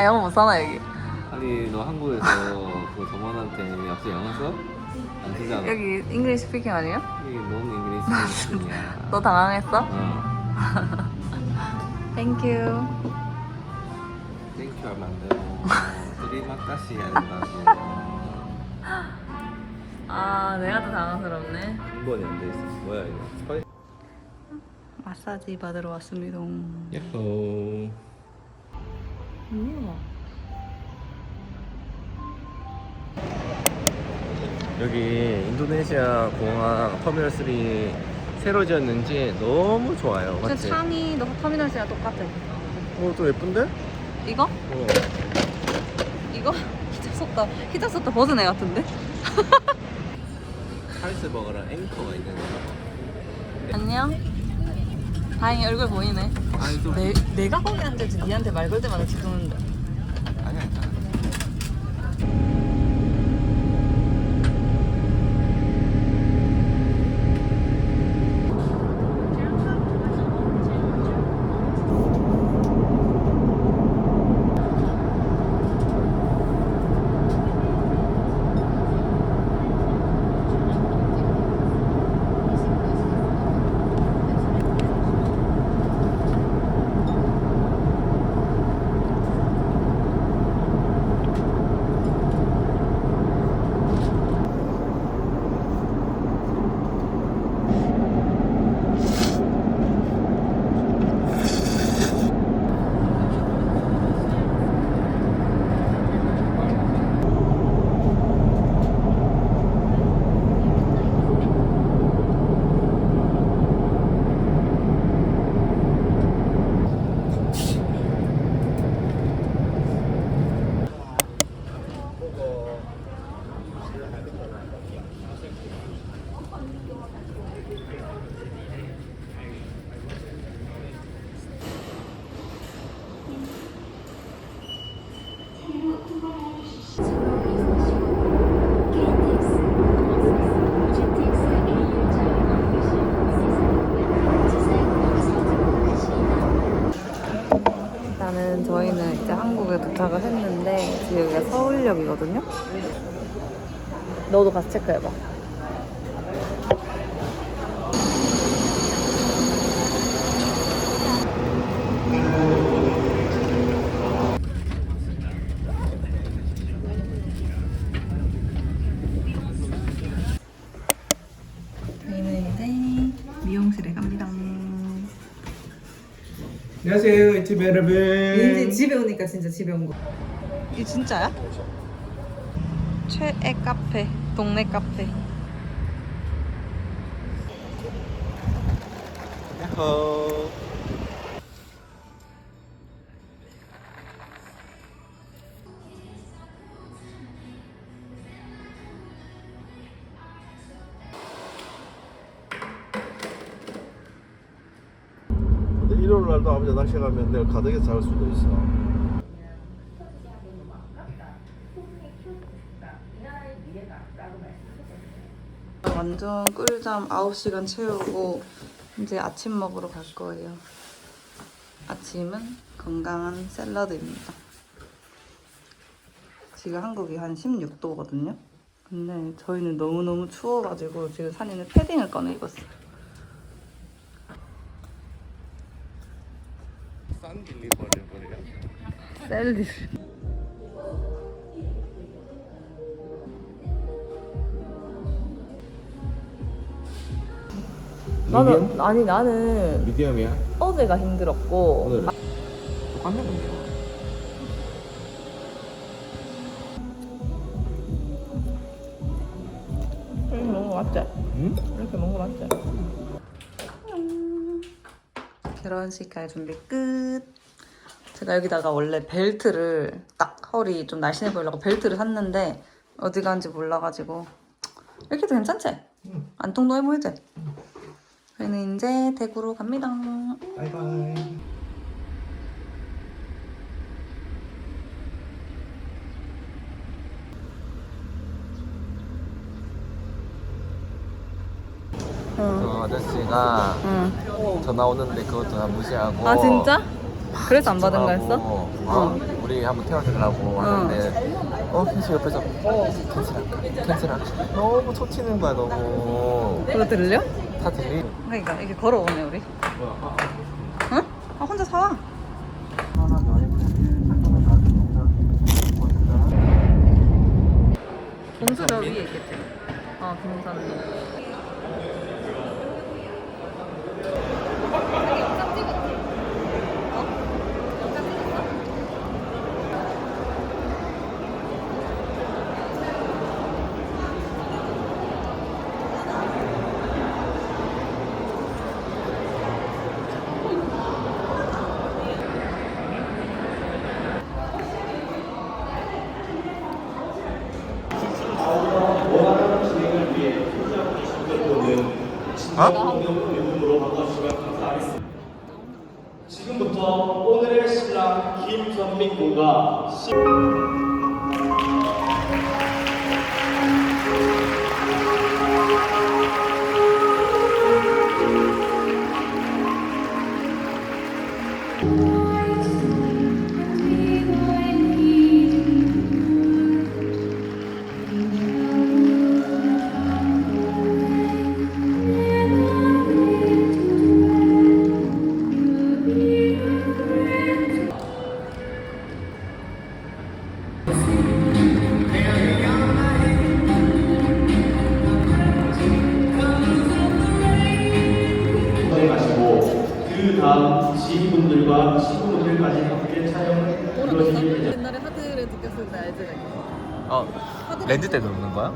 아 영어 못 사나 여기 아니 너 한국에서 그 점원한테 약속 영어 써? 안 쓰잖아. 여기 잉글리시 스피킹 아니에요? 이게 너무 잉글리시 스피킹이야. 너 당황했어? 어. 땡큐 땡큐 하면 안 되고 드리마카시 해야 된다고. 아 내가 더 당황스럽네 한안돼 있어. 뭐야 이거? 마사지 받으러 왔습니다 야호. 우와 여기 인도네시아 공항 터미널 3 새로 지었는지 너무 좋아요. 저 맞지? 창이 너 터미널이랑 똑같아 어, 또 예쁜데? 이거? 어. 이거? 히잡 썼다 히잡 썼다 벗은 애 같은데? 찰스 버거랑 앵커가 있는 거. 안녕 다행히 얼굴 보이네. 아니 좀 내, 내가 거기 앉아있지 니한테 말 걸 때마다 지도는데 아니야 괜찮아. 일단은 저희는 이제 한국에 도착을 했는데 지금 여기가 서울역이거든요. 너도 가서 체크해봐. 저희는 이제 미용실에 갑니다. 안녕하세요 유튜브 여러분. 왠지 집에 오니까 진짜 집에 온 거. 이게 진짜야? 최애 카페, 동네 카페. 야호. 근데 일요일 날도 아버지 낚시 가면 내가 가덕에서 잘 수도 있어. 완전 꿀잠 9시간 채우고 이제 아침 먹으러 갈 거예요. 아침은 건강한 샐러드입니다. 지금 한국이 한 16도거든요. 근데 저희는 너무너무 추워가지고 지금 산이는 패딩을 꺼내 입었어요. 싼 딜리버리 버려. 샐러 나는 아니 나는 미디엄이야? 어제가 힘들었고 오늘 똑같네 근데. 이렇게 먹는 거 맞지? 응? 이렇게 먹는 거 맞지? 결혼식 갈 준비 끝. 제가 여기다가 원래 벨트를 딱 허리 좀 날씬해 보이려고 벨트를 샀는데 어디 간지 몰라가지고 이렇게 도 괜찮지? 안 통통해 보이지? 저희는 이제 대구로 갑니다. 바이바이. 응. 그 아저씨가 응. 전화 오는데 그것도 다 무시하고 아 진짜? 그래서 안 받은 거였어? 어. 어. 우리 한번 태워주려고 하는데 어 계속 옆에서 어 캔슬할까 캔슬할까 너무 초 튀는 거야 너무 그거 들려? 다 들리 그러니까 이게 걸어오네 우리 응? 아 혼자 사와 봉수 저 위에 있겠지? 어 금산로 지금부터 오늘의 신랑 김선민 군과 렌즈 때 넣는 거야?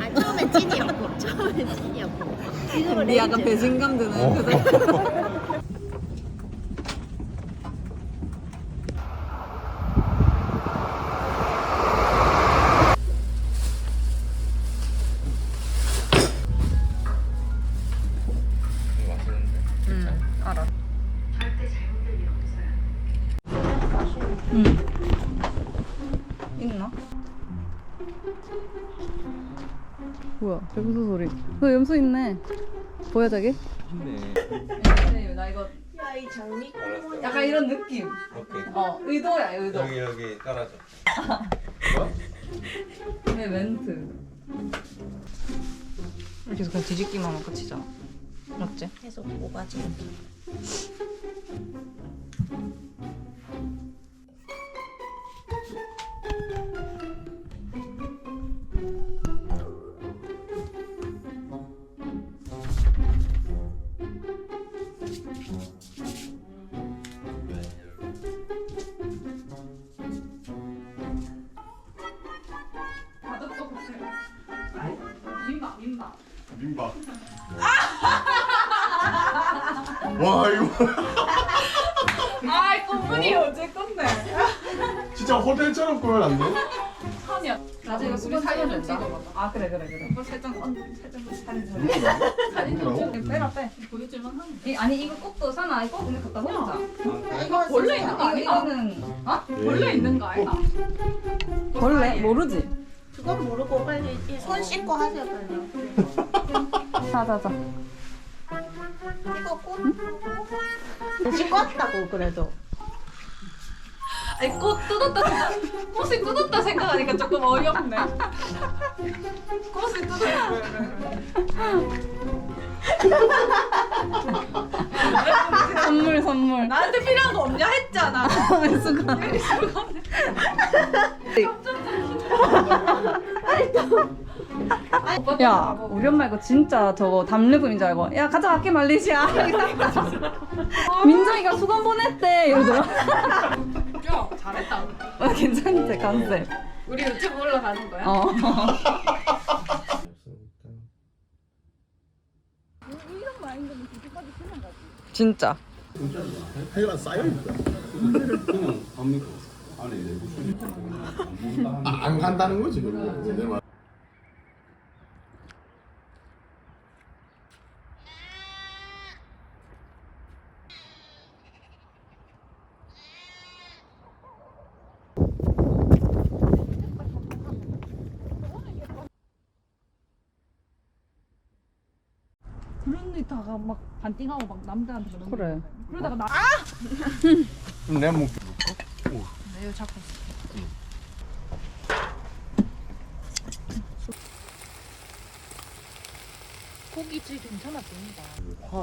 아 처음에 찐이었고 처음에 찐이었고 지금은 네 약간 레이즈. 배신감 드는? 이 너 염소 있네. 보여 저기? 근데 나 이거 야 이 장미 알았어 약간 이런 느낌. 오케이. 어 의도야 의도. 여기 여기 깔아줘. 왜 멘트? 계속 그냥 뒤집기만 하고 치잖아. 맞지? 계속 오가지 민박. 와 이거. 아이 꽃분이 어제 건데. 진짜 호텔처럼 안 돼? 나중에 수건 사진 좀 찍어봐. 아 그래 그래 그래. 뭐 살짝 언 살짝 사진 좀 누구라고? 사진 좀 누구라고? 찍어 빼라 빼. 보여줄만 하네 아니 이거 꽃도 사나? 이거 근데 갖다 놓자. 이거 벌레 있는 거 아니야? 이거는 어? 벌레 있는 거 아이가? 벌레? 모르지? 그건 모르고 빨리 손 씻고 하세요 빨리 자자자. 이거 꽃 씻고 왔다고 그래도. 아니 꽃 뜯었다 생각 꽃이 뜯었다 생각하니까 조금 어이없네. 꽃이 뜯었다. 선물 선물. 나한테 필요한 거 없냐? 했잖아. 수건 야 우리 엄마 이거 진짜 저거 담요금인 줄 알고 야 가져갈게 말리시야 민정이가 수건 보냈대. 이러더라. 야 잘했다. 어, 괜찮대 컨셉 우리 유튜브 올라가는 거야? 어. 진짜. 해가 쌓여 있다. 아, 안 간다는 거지 결국. 내 말. 그런 일 다가 막 반띵하고 막 남들한테 그런 그래. 거 그러다가 나 그럼 내가 먹 내가 잡고 고기질 괜찮아 보인다. 야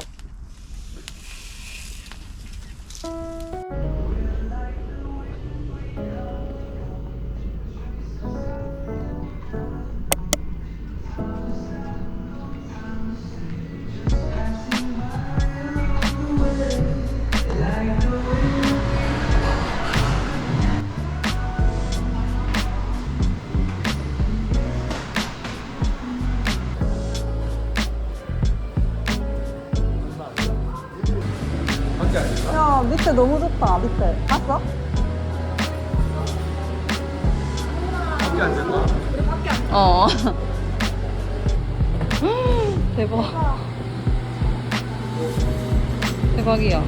대박이야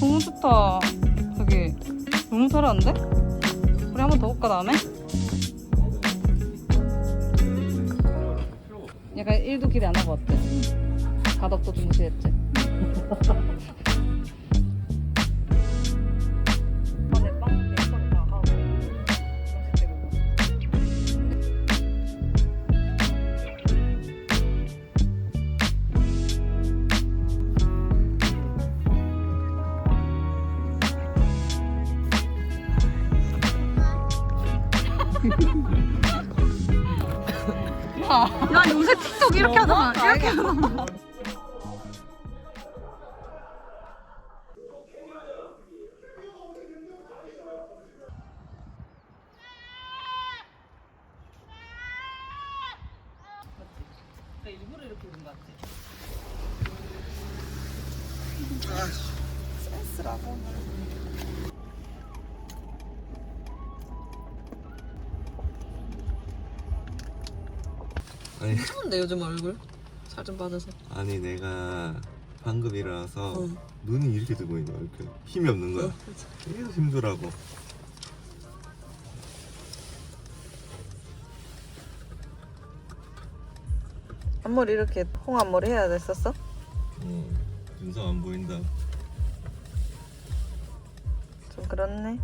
너무 좋다 저기 너무 잘하는데? 우리 한 번더 볼까 다음에? 약간 1도 기대 안 하고 어때? 가덕도 좀 무시했지? 하잖아 이렇게 일부러 이렇게 입은 것 같아 센스라고. 아니. 추운데 요즘 얼굴 살좀 빠져서. 아니 내가 방금 일어나서 어. 눈이 이렇게 뜨고 있는 거야. 이렇게 힘이 없는 거야. 계속 힘들라고. 앞머리 이렇게 홍 앞머리 해야 됐었어? 어 눈썹 안 보인다. 좀 그렇네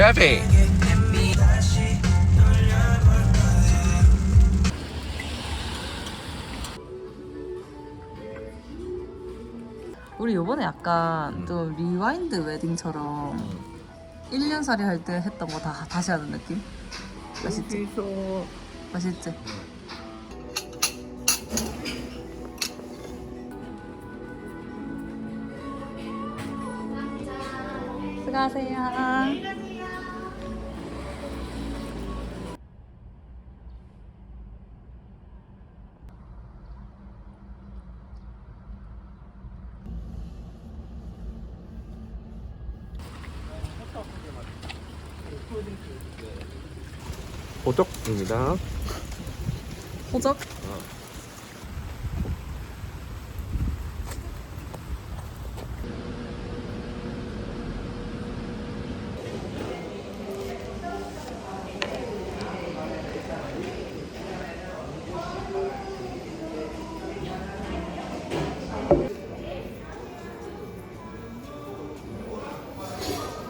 야비 우리 요번에 약간 또 리와인드 웨딩처럼 1년 살이 할 때 했던 거 다 다시 하는 느낌? 맛있지? 맛있지? 수고하세요. 호떡입니다 호적?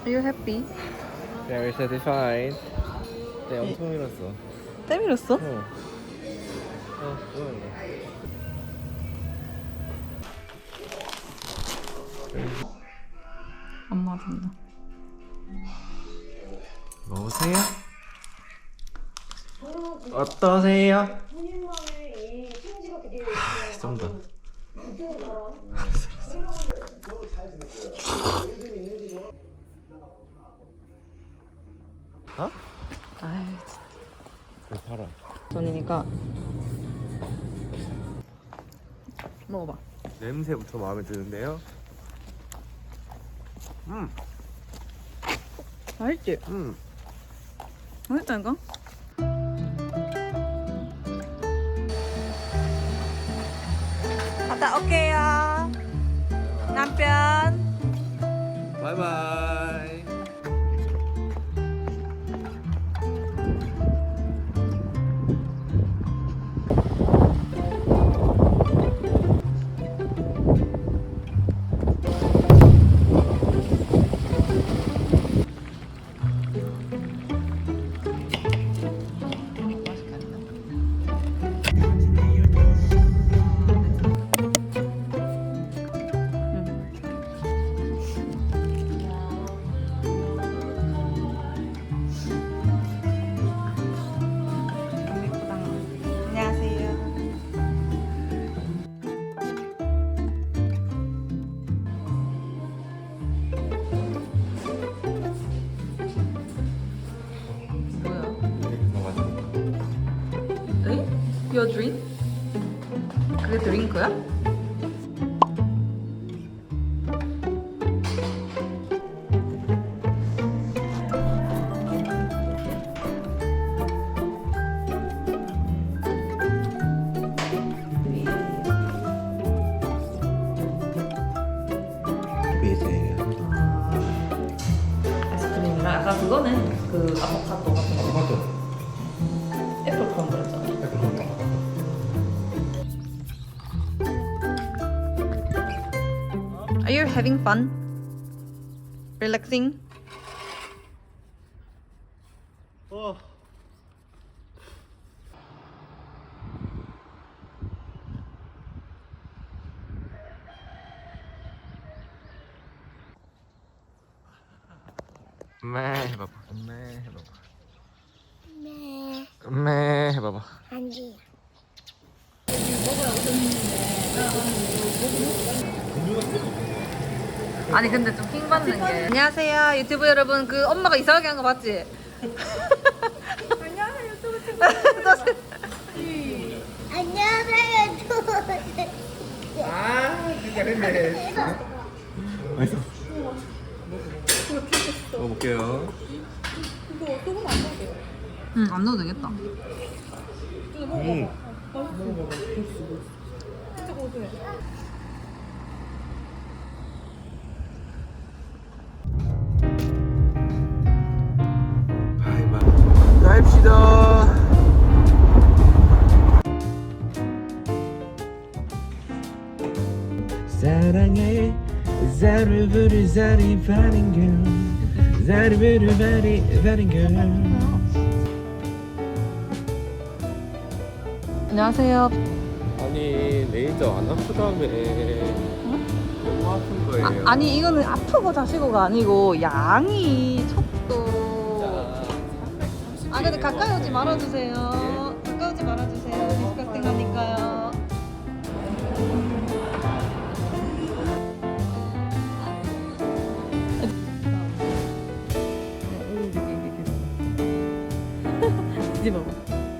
Are you happy? Very satisfied 네 엄청 밀었어 때밀었어? 어, 좋았네. 안 맞았나? 먹으세요. 어떠세요? 하, 좀 더. 전이니까 먹어봐. 냄새부터 마음에 드는데요. 음, 맛있지? 음. 맛있다니까? 갔다 올게요. 남편. 바이바이. having fun? Relaxing? 어. 매 해봐봐. 매 해봐봐. 네. 매 해봐봐. 안지. 아니 근데 좀 킹받는 게 안녕하세요 유튜브 여러분 그 엄마가 이상하게 한거 봤지? 안녕하세요 유튜브 친구 안녕하세요. 아, 진짜 했네. 맛있어. 먹어볼게요. 응안 넣어도 되겠다 음. 바이바이. 갑시다. 사랑해 자르브르 자리 girl 자르브르 바리 girl 안녕하세요. 아니 레이저 안 아프다며 너무 아픈 거예요. 아, 니 이거는 아프고 자시고가 아니고 양이 척도 아 근데 가까이 오지 말아주세요. 가까이 오지 말아주세요. 디스커스팅 하니까요. 뒤집어봐